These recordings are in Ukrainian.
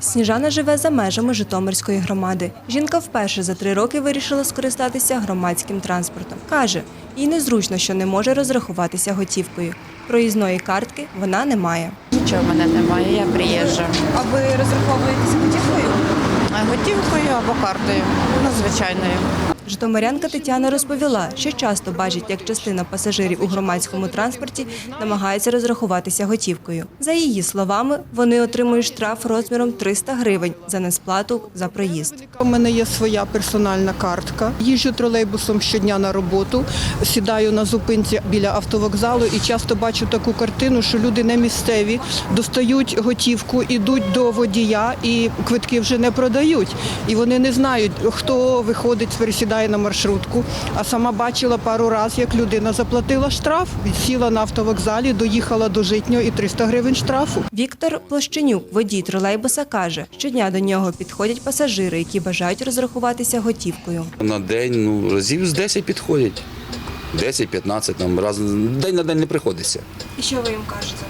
Сніжана живе за межами Житомирської громади. Жінка вперше за три роки вирішила скористатися громадським транспортом. Каже, їй незручно, що не може розрахуватися готівкою. Проїзної картки вона не має. Нічого в мене немає, я приїжджа. А ви розраховуєтеся готівкою? А Готівкою або картою, ну, звичайною. Житомирянка Тетяна розповіла, що часто бачить, як частина пасажирів у громадському транспорті намагається розрахуватися готівкою. За її словами, вони отримують штраф розміром 300 гривень за несплату за проїзд. У мене є своя персональна картка. Їжджу тролейбусом щодня на роботу, сідаю на зупинці біля автовокзалу і часто бачу таку картину, що люди не місцеві достають готівку, ідуть до водія і квитки вже не продають. І вони не знають, хто виходить, пересідає на маршрутку. А сама бачила пару разів, як людина заплатила штраф, сіла на автовокзалі, доїхала до житнього і 300 гривень штрафу. Віктор Площенюк, водій тролейбуса, каже, щодня до нього підходять пасажири, які бажають розрахуватися готівкою. На день ну, разів з 10 підходять. 10-15 там раз день на день не приходиться. І що ви їм кажете?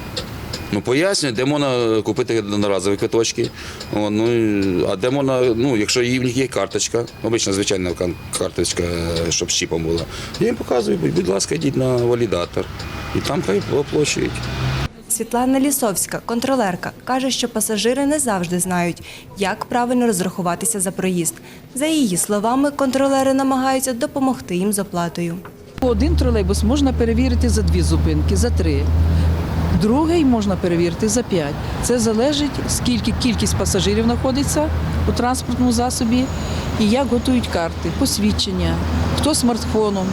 Ну пояснюю, де можна купити одноразові квиточки. О, ну, а де можна, ну, якщо є- в них є карточка, обична звичайна карточка, е, щоб з чіпом була. Я їм показую, будь будь ласка, йдіть на валідатор. І там хай оплачують. Світлана Лісовська, контролерка, каже, що пасажири не завжди знають, як правильно розрахуватися за проїзд. За її словами, контролери намагаються допомогти їм з оплатою. Один тролейбус можна перевірити за дві зупинки, за три. Другий можна перевірити за п'ять. Це залежить, скільки кількість пасажирів знаходиться у транспортному засобі і як готують карти, посвідчення, хто смартфоном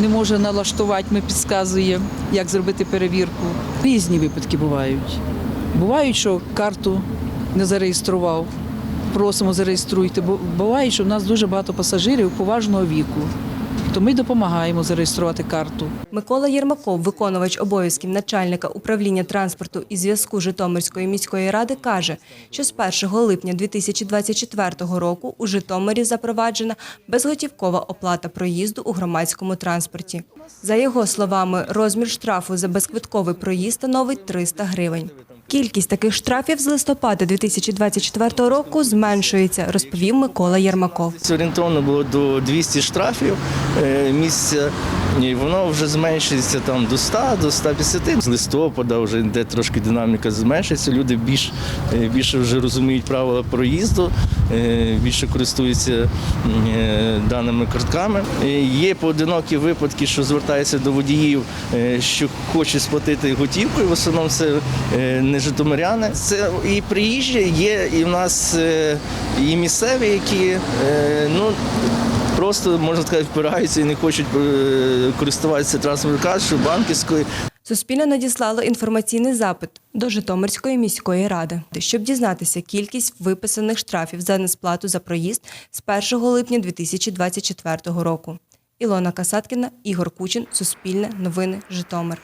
не може налаштувати, ми підказуємо, як зробити перевірку. Різні випадки бувають. Бувають, що карту не зареєстрував. Просимо зареєструйте, бо буває, що в нас дуже багато пасажирів поважного віку. То ми допомагаємо зареєструвати карту. Микола Єрмаков, виконувач обов'язків начальника управління транспорту і зв'язку Житомирської міської ради, каже, що з 1 липня 2024 року у Житомирі запроваджена безготівкова оплата проїзду у громадському транспорті. За його словами, розмір штрафу за безквитковий проїзд становить 300 гривень. Кількість таких штрафів з листопада 2024 року зменшується, розповів Микола Єрмаков. Це орієнтовно було до 200 штрафів е, місяця, і воно вже зменшується там до 100, до 150. З листопада вже йде трошки динаміка зменшується. Люди більш, е, більше вже розуміють правила проїзду, е, більше користуються даними картками. Є поодинокі випадки, що звертаються до водіїв, що хочуть сплатити готівкою. В основному це не житомиряни. Це і приїжджі, є і в нас е, і місцеві, які е, ну. Просто можна сказати, впираються і не хочуть е, користуватися транспортною карткою, банківською. Суспільне надіслало інформаційний запит до Житомирської міської ради, щоб дізнатися кількість виписаних штрафів за несплату за проїзд з 1 липня 2024 року. Ілона Касаткіна, Ігор Кучин, Суспільне, Новини, Житомир.